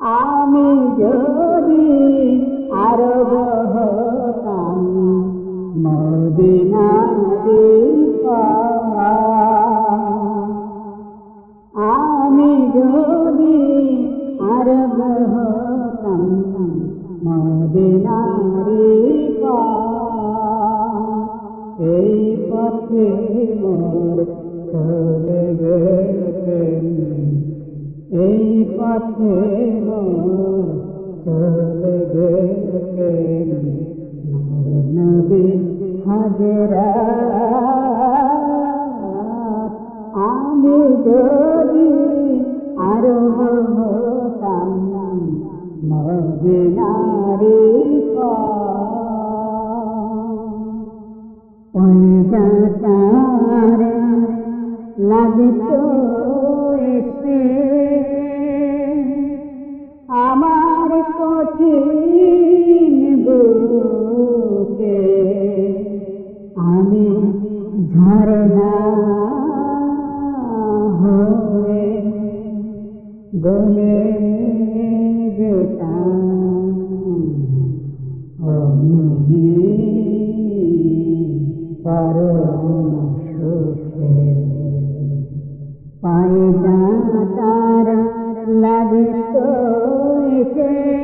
আমি যদি আরব হতাম মদিনারি আমি যদি আরব হতাম মদিনারি এই পথে মোর চলে গেছেন। এই পথে চলে মোর নবী হাজরা। আমি যদি আরও হতাম মদিনারি গলে যেতাম অমনি পরম সুখে। পায়ে যাতার লাগত এসে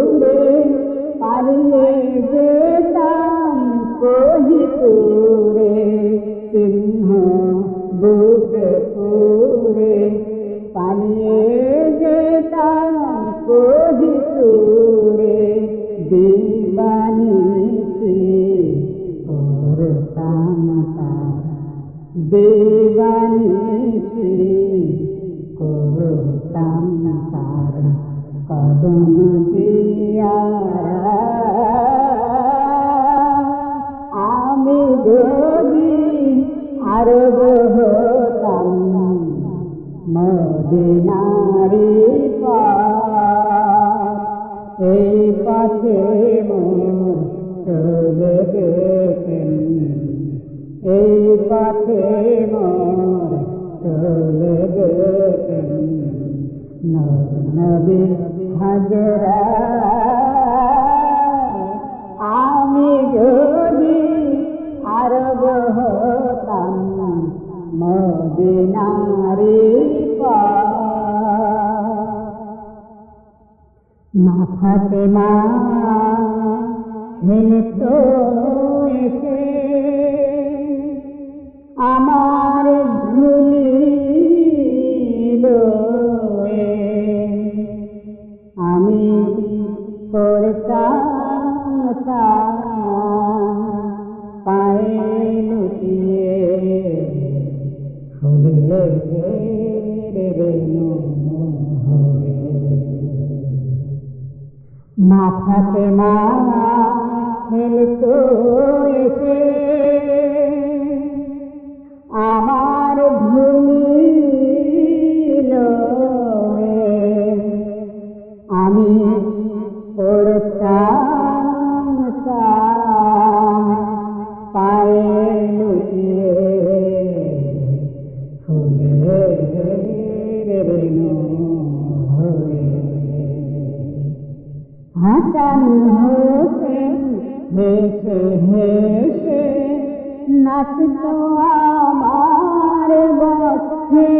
করতাম তারা দেবানিসি করতাম তার কদম দিয়ারা মা ফাতেমা খেলতো এসে আমার ধুলিল আমি করতাম পায়ে লুটিয়ে ফুলে রেনু হয়ে মাথাতে মা খেলতো এসে আমার ভুলিল আমি পায়ে ফুলে হয়ে হাসান হোসেন হেসে হেসে নাচতো আমার বক্ষে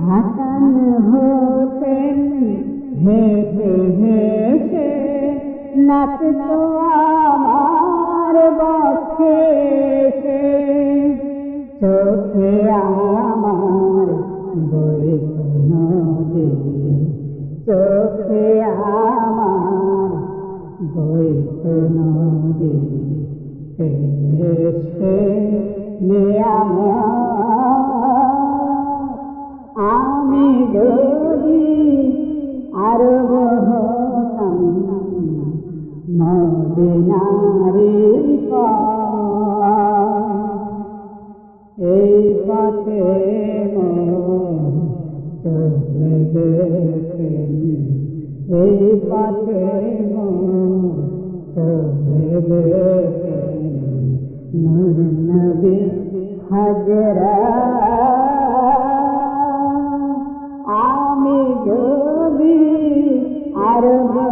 হাসান হোসেন হেসে হেসে নাচতো আমার বক্ষে চোখে আমার বই নদী কেছে আমি দৌড়ি আর বহতাম নদীনারি এই পথে চলে গেছে এই পথে नूनी हजर आर म